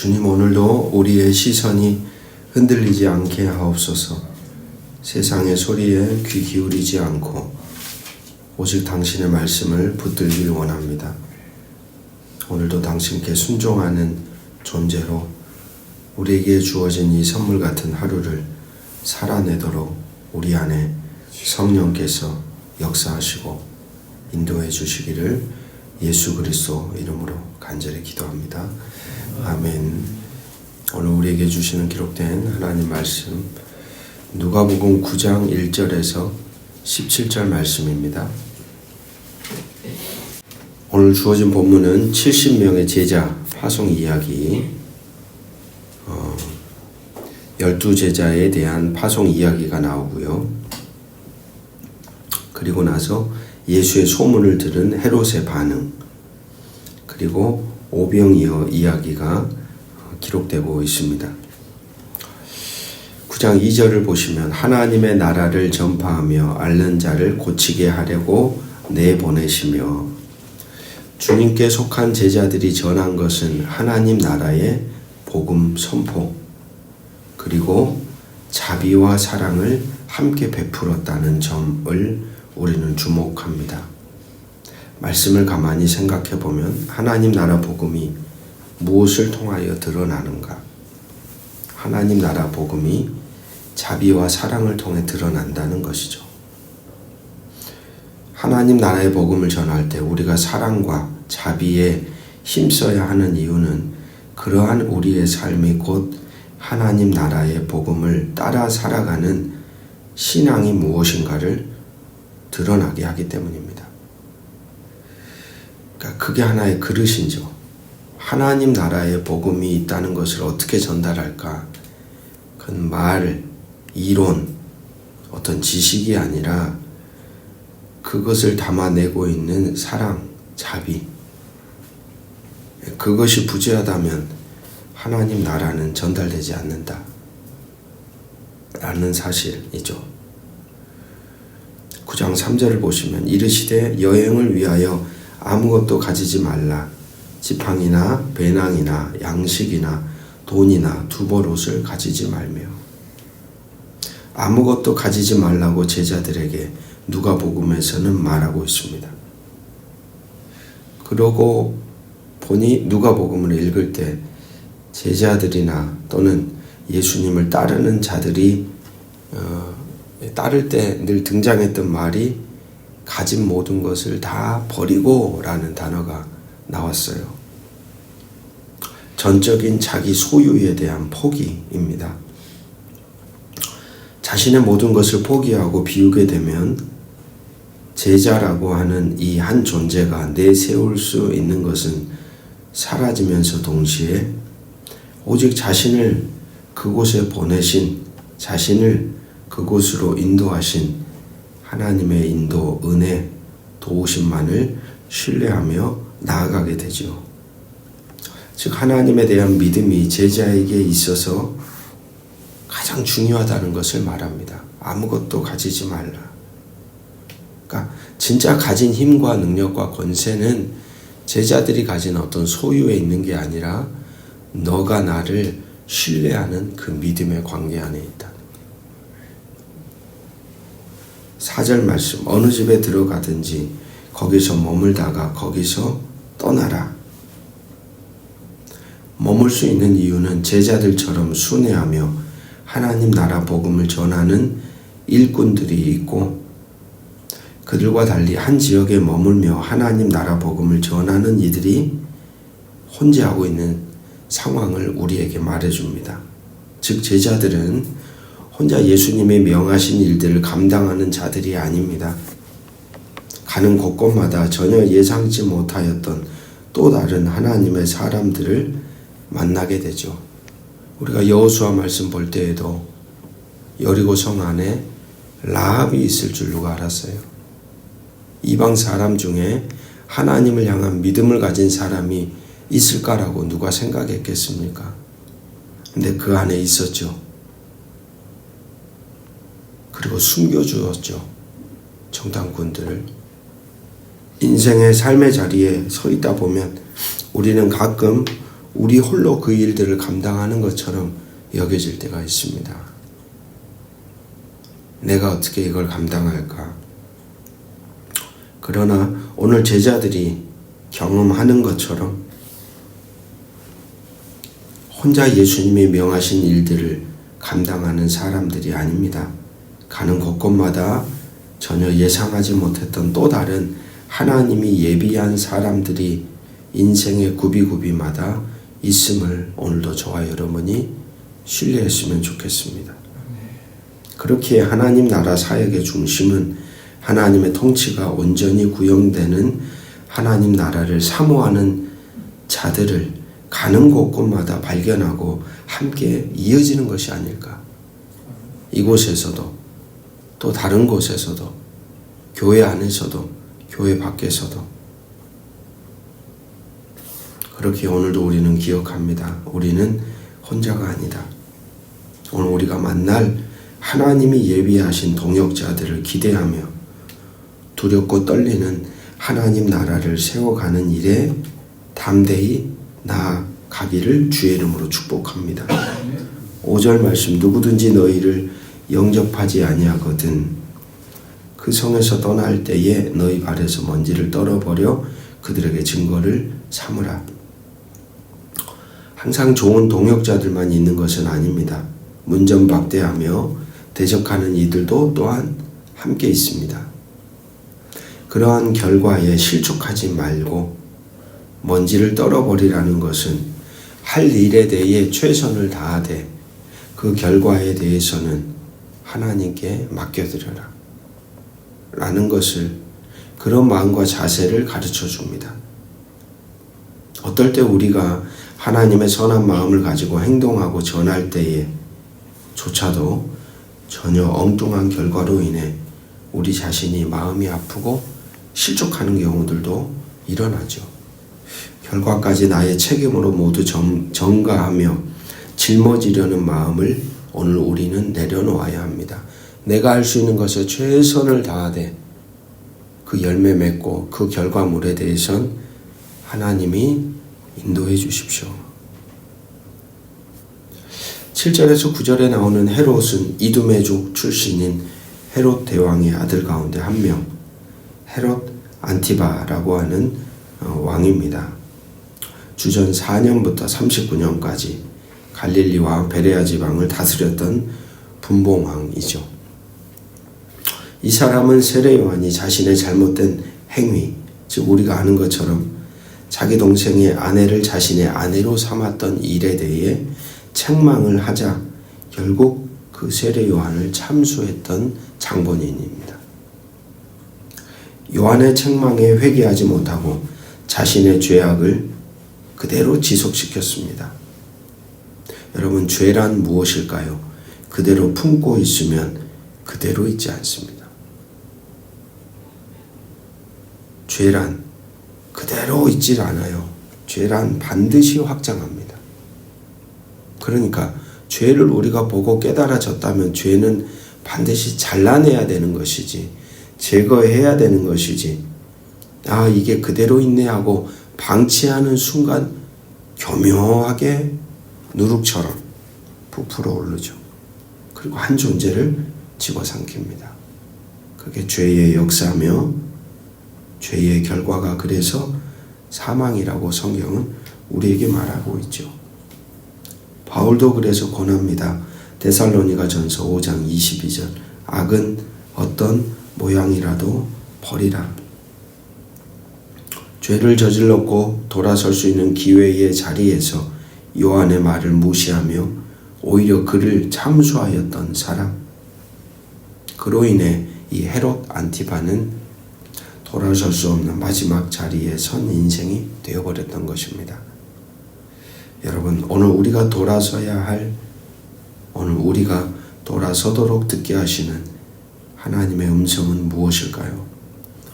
주님 오늘도 우리의 시선이 흔들리지 않게 하옵소서. 세상의 소리에 귀 기울이지 않고 오직 당신의 말씀을 붙들길 원합니다. 오늘도 당신께 순종하는 존재로 우리에게 주어진 이 선물 같은 하루를 살아내도록 우리 안에 성령께서 역사하시고 인도해 주시기를 예수 그리스도 이름으로 간절히 기도합니다. 아멘. 오늘 우리에게 주시는 기록된 하나님 말씀 누가복음 9장 1절에서 17절 말씀입니다. 오늘 주어진 본문은 70명의 제자 파송 이야기 어, 12제자에 대한 파송 이야기가 나오고요. 그리고 나서 예수의 소문을 들은 헤롯의 반응 그리고 오병이어 이야기가 기록되고 있습니다. 9장 2절을 보시면 하나님의 나라를 전파하며 앓는 자를 고치게 하려고 내보내시며 주님께 속한 제자들이 전한 것은 하나님 나라의 복음 선포 그리고 자비와 사랑을 함께 베풀었다는 점을 우리는 주목합니다. 말씀을 가만히 생각해 보면 하나님 나라 복음이 무엇을 통하여 드러나는가? 하나님 나라 복음이 자비와 사랑을 통해 드러난다는 것이죠. 하나님 나라의 복음을 전할 때 우리가 사랑과 자비에 힘써야 하는 이유는 그러한 우리의 삶이 곧 하나님 나라의 복음을 따라 살아가는 신앙이 무엇인가를 드러나게 하기 때문입니다. 그러니까 그게 하나의 그릇이죠. 하나님 나라의 복음이 있다는 것을 어떻게 전달할까? 그건 말, 이론, 어떤 지식이 아니라 그것을 담아내고 있는 사랑, 자비. 그것이 부재하다면 하나님 나라는 전달되지 않는다. 라는 사실이죠. 9장 3절을 보시면 이르시되 여행을 위하여 아무것도 가지지 말라. 지팡이나 배낭이나 양식이나 돈이나 두벌 옷을 가지지 말며 아무것도 가지지 말라고 제자들에게 누가복음에서는 말하고 있습니다. 그러고 보니 누가복음을 읽을 때 제자들이나 또는 예수님을 따르는 자들이 어, 따를 때 늘 등장했던 말이 가진 모든 것을 다 버리고 라는 단어가 나왔어요. 전적인 자기 소유에 대한 포기입니다. 자신의 모든 것을 포기하고 비우게 되면 제자라고 하는 이 한 존재가 내세울 수 있는 것은 사라지면서 동시에 오직 자신을 그곳에 보내신 자신을 그곳으로 인도하신 하나님의 인도, 은혜, 도우심만을 신뢰하며 나아가게 되죠. 즉, 하나님에 대한 믿음이 제자에게 있어서 가장 중요하다는 것을 말합니다. 아무것도 가지지 말라. 그러니까 진짜 가진 힘과 능력과 권세는 제자들이 가진 어떤 소유에 있는 게 아니라 너가 나를 신뢰하는 그 믿음의 관계 안에 있다. 사절 말씀 어느 집에 들어가든지 거기서 머물다가 거기서 떠나라. 머물 수 있는 이유는 제자들처럼 순회하며 하나님 나라 복음을 전하는 일꾼들이 있고 그들과 달리 한 지역에 머물며 하나님 나라 복음을 전하는 이들이 혼재하고 있는 상황을 우리에게 말해줍니다. 즉, 제자들은 혼자 예수님의 명하신 일들을 감당하는 자들이 아닙니다. 가는 곳곳마다 전혀 예상치 못하였던 또 다른 하나님의 사람들을 만나게 되죠. 우리가 여호수아 말씀 볼 때에도 여리고 성 안에 라합이 있을 줄 누가 알았어요. 이방 사람 중에 하나님을 향한 믿음을 가진 사람이 있을까라고 누가 생각했겠습니까? 근데 그 안에 있었죠. 그리고 숨겨주었죠. 정당군들을. 인생의 삶의 자리에 서 있다 보면 우리는 가끔 우리 홀로 그 일들을 감당하는 것처럼 여겨질 때가 있습니다. 내가 어떻게 이걸 감당할까? 그러나 오늘 제자들이 경험하는 것처럼 혼자 예수님이 명하신 일들을 감당하는 사람들이 아닙니다. 가는 곳곳마다 전혀 예상하지 못했던 또 다른 하나님이 예비한 사람들이 인생의 구비구비마다 있음을 오늘도 저와 여러분이 신뢰했으면 좋겠습니다. 그렇게 하나님 나라 사역의 중심은 하나님의 통치가 온전히 구현되는 하나님 나라를 사모하는 자들을 가는 곳곳마다 발견하고 함께 이어지는 것이 아닐까. 이곳에서도 또 다른 곳에서도 교회 안에서도 교회 밖에서도 그렇게 오늘도 우리는 기억합니다. 우리는 혼자가 아니다. 오늘 우리가 만날 하나님이 예비하신 동역자들을 기대하며 두렵고 떨리는 하나님 나라를 세워가는 일에 담대히 나아가기를 주의 이름으로 축복합니다. 5절 말씀 누구든지 너희를 영접하지 아니하거든 그 성에서 떠날 때에 너희 발에서 먼지를 떨어버려 그들에게 증거를 삼으라. 항상 좋은 동역자들만 있는 것은 아닙니다. 문전박대하며 대적하는 이들도 또한 함께 있습니다. 그러한 결과에 실족하지 말고 먼지를 떨어버리라는 것은 할 일에 대해 최선을 다하되 그 결과에 대해서는 하나님께 맡겨드려라. 라는 것을 그런 마음과 자세를 가르쳐 줍니다. 어떨 때 우리가 하나님의 선한 마음을 가지고 행동하고 전할 때에 조차도 전혀 엉뚱한 결과로 인해 우리 자신이 마음이 아프고 실족하는 경우들도 일어나죠. 결과까지 나의 책임으로 모두 정, 정가하며 짊어지려는 마음을 오늘 우리는 내려놓아야 합니다. 내가 할 수 있는 것에 최선을 다하되 그 열매 맺고 그 결과물에 대해선 하나님이 인도해 주십시오. 7절에서 9절에 나오는 헤롯은 이두메족 출신인 헤롯 대왕의 아들 가운데 한 명, 헤롯 안티바라고 하는 어, 왕입니다. 주전 4년부터 39년까지 갈릴리와 베레아 지방을 다스렸던 분봉왕이죠. 이 사람은 세례 요한이 자신의 잘못된 행위, 즉 우리가 아는 것처럼 자기 동생의 아내를 자신의 아내로 삼았던 일에 대해 책망을 하자 결국 그 세례 요한을 참수했던 장본인입니다. 요한의 책망에 회개하지 못하고 자신의 죄악을 그대로 지속시켰습니다. 여러분, 죄란 무엇일까요? 그대로 품고 있으면 그대로 있지 않습니다. 죄란 그대로 있질 않아요. 죄란 반드시 확장합니다. 그러니까 죄를 우리가 보고 깨달아졌다면 죄는 반드시 잘라내야 되는 것이지, 제거해야 되는 것이지, 아, 이게 그대로 있네 하고 방치하는 순간 교묘하게 누룩처럼 부풀어 오르죠. 그리고 한 존재를 집어삼킵니다. 그게 죄의 역사며 죄의 결과가 그래서 사망이라고 성경은 우리에게 말하고 있죠. 바울도 그래서 권합니다. 데살로니가 전서 5장 22절. 악은 어떤 모양이라도 버리라. 죄를 저질렀고 돌아설 수 있는 기회의 자리에서 요한의 말을 무시하며 오히려 그를 참수하였던 사람. 그로 인해 이 헤롯 안티바는 돌아설 수 없는 마지막 자리에 선 인생이 되어버렸던 것입니다. 여러분, 오늘 우리가 돌아서야 할, 오늘 우리가 돌아서도록 듣게 하시는 하나님의 음성은 무엇일까요?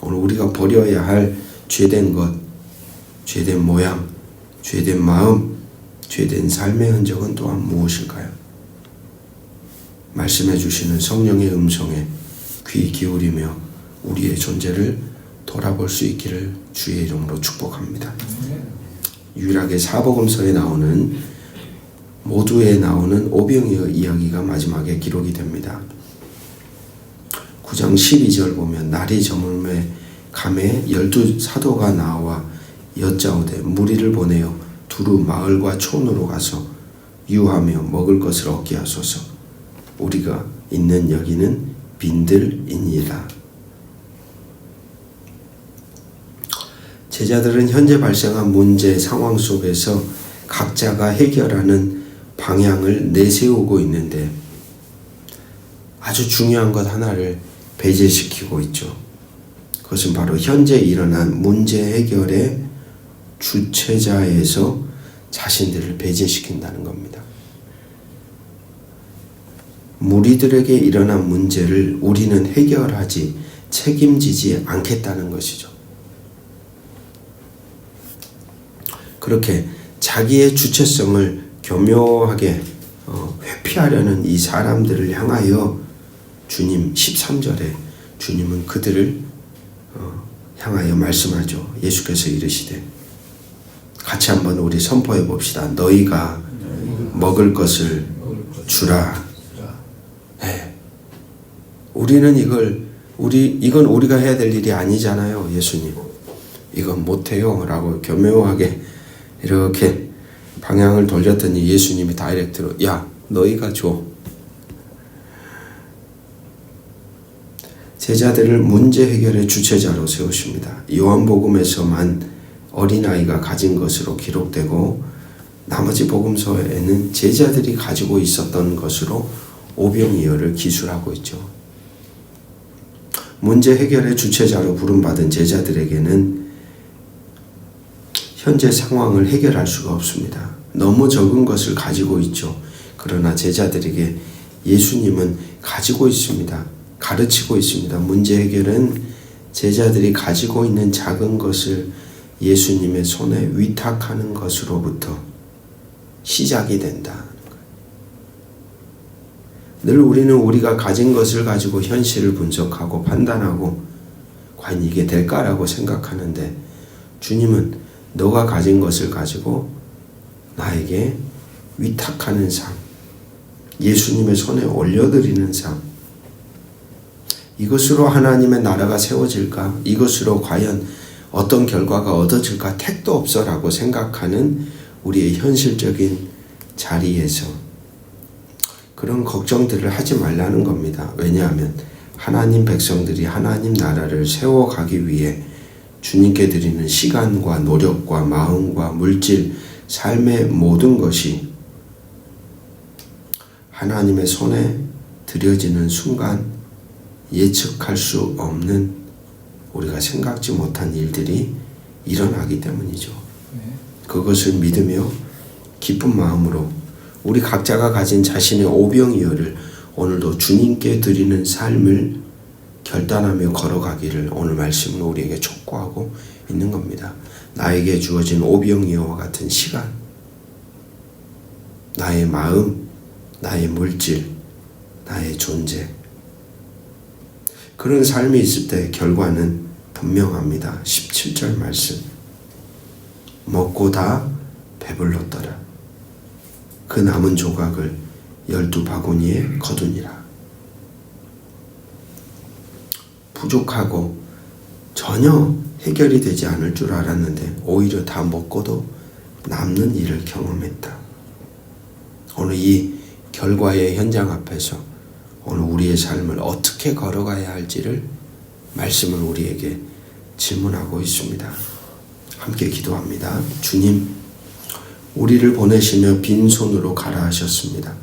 오늘 우리가 버려야 할 죄된 것, 죄된 모양, 죄된 마음, 죄된 삶의 흔적은 또한 무엇일까요? 말씀해 주시는 성령의 음성에 귀 기울이며 우리의 존재를 돌아볼 수 있기를 주의 이름으로 축복합니다. 유일하게 사복음서에 나오는 모두에 나오는 오병이어 이야기가 마지막에 기록이 됩니다. 9장 12절 보면 날이 저물매 감에 열두 사도가 나와 여짜오되 무리를 보내어 두루 마을과 촌으로 가서 유하며 먹을 것을 얻게 하소서 우리가 있는 여기는 빈들이니라 제자들은 현재 발생한 문제 상황 속에서 각자가 해결하는 방향을 내세우고 있는데 아주 중요한 것 하나를 배제시키고 있죠. 그것은 바로 현재 일어난 문제 해결의 주체자에서 자신들을 배제시킨다는 겁니다. 무리들에게 일어난 문제를 우리는 해결하지 책임지지 않겠다는 것이죠. 그렇게 자기의 주체성을 교묘하게 어, 회피하려는 이 사람들을 향하여 주님 13절에 주님은 그들을 어, 향하여 말씀하죠. 예수께서 이르시되 같이 한번 우리 선포해 봅시다. 너희가 먹을 것을 주라. 네. 우리는 이걸 우리 이건 우리가 해야 될 일이 아니잖아요, 예수님. 이건 못해요라고 교묘하게 이렇게 방향을 돌렸더니 예수님이 다이렉트로 야 너희가 줘. 제자들을 문제 해결의 주체자로 세우십니다. 요한복음에서만 어린아이가 가진 것으로 기록되고 나머지 복음서에는 제자들이 가지고 있었던 것으로 오병이어를 기술하고 있죠. 문제 해결의 주체자로 부름받은 제자들에게는 현재 상황을 해결할 수가 없습니다. 너무 적은 것을 가지고 있죠. 그러나 제자들에게 예수님은 가지고 있습니다. 가르치고 있습니다. 문제 해결은 제자들이 가지고 있는 작은 것을 예수님의 손에 위탁하는 것으로부터 시작이 된다. 늘 우리는 우리가 가진 것을 가지고 현실을 분석하고 판단하고 과연 이게 될까라고 생각하는데 주님은 너가 가진 것을 가지고 나에게 위탁하는 삶, 예수님의 손에 올려드리는 삶, 이것으로 하나님의 나라가 세워질까? 이것으로 과연 어떤 결과가 얻어질까? 택도 없어라고 생각하는 우리의 현실적인 자리에서 그런 걱정들을 하지 말라는 겁니다. 왜냐하면 하나님 백성들이 하나님 나라를 세워가기 위해 주님께 드리는 시간과 노력과 마음과 물질, 삶의 모든 것이 하나님의 손에 드려지는 순간 예측할 수 없는 우리가 생각지 못한 일들이 일어나기 때문이죠. 그것을 믿으며 기쁜 마음으로 우리 각자가 가진 자신의 오병이어를 오늘도 주님께 드리는 삶을 결단하며 걸어가기를 오늘 말씀으로 우리에게 촉구하고 있는 겁니다. 나에게 주어진 오병이어와 같은 시간, 나의 마음, 나의 물질, 나의 존재. 그런 삶이 있을 때 결과는 분명합니다. 17절 말씀. 먹고 다 배불렀더라. 그 남은 조각을 열두 바구니에 거두니라. 부족하고 전혀 해결이 되지 않을 줄 알았는데 오히려 다 먹고도 남는 일을 경험했다. 오늘 이 결과의 현장 앞에서 오늘 우리의 삶을 어떻게 걸어가야 할지를 말씀을 우리에게 질문하고 있습니다. 함께 기도합니다. 주님, 우리를 보내시며 빈손으로 가라 하셨습니다.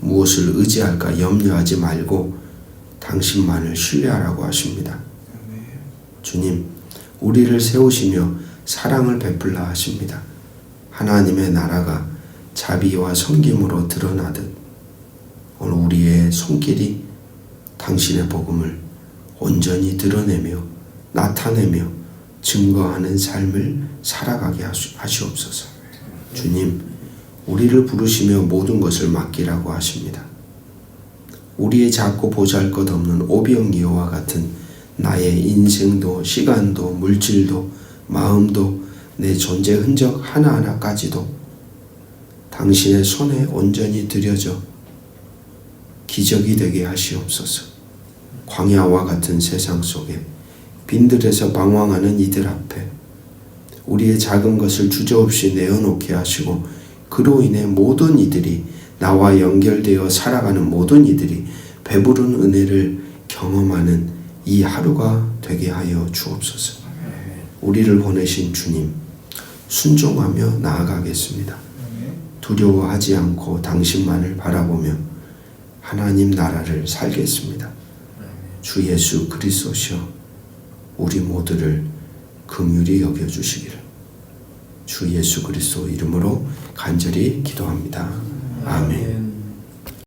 무엇을 의지할까 염려하지 말고 당신만을 신뢰하라고 하십니다. 주님, 우리를 세우시며 사랑을 베풀라 하십니다. 하나님의 나라가 자비와 섬김으로 드러나듯 오늘 우리의 손길이 당신의 복음을 온전히 드러내며 나타내며 증거하는 삶을 살아가게 하시옵소서. 주님, 우리를 부르시며 모든 것을 맡기라고 하십니다. 우리의 작고 보잘 것 없는 오병이어와 같은 나의 인생도 시간도 물질도 마음도 내 존재 흔적 하나하나까지도 당신의 손에 온전히 들여져 기적이 되게 하시옵소서. 광야와 같은 세상 속에 빈들에서 방황하는 이들 앞에 우리의 작은 것을 주저없이 내어놓게 하시고 그로 인해 모든 이들이 나와 연결되어 살아가는 모든 이들이 배부른 은혜를 경험하는 이 하루가 되게 하여 주옵소서. 우리를 보내신 주님 순종하며 나아가겠습니다. 두려워하지 않고 당신만을 바라보며 하나님 나라를 살겠습니다. 주 예수 그리스도시여 우리 모두를 긍휼히 여겨 주시기를 주 예수 그리스도 이름으로 간절히 기도합니다. 아멘.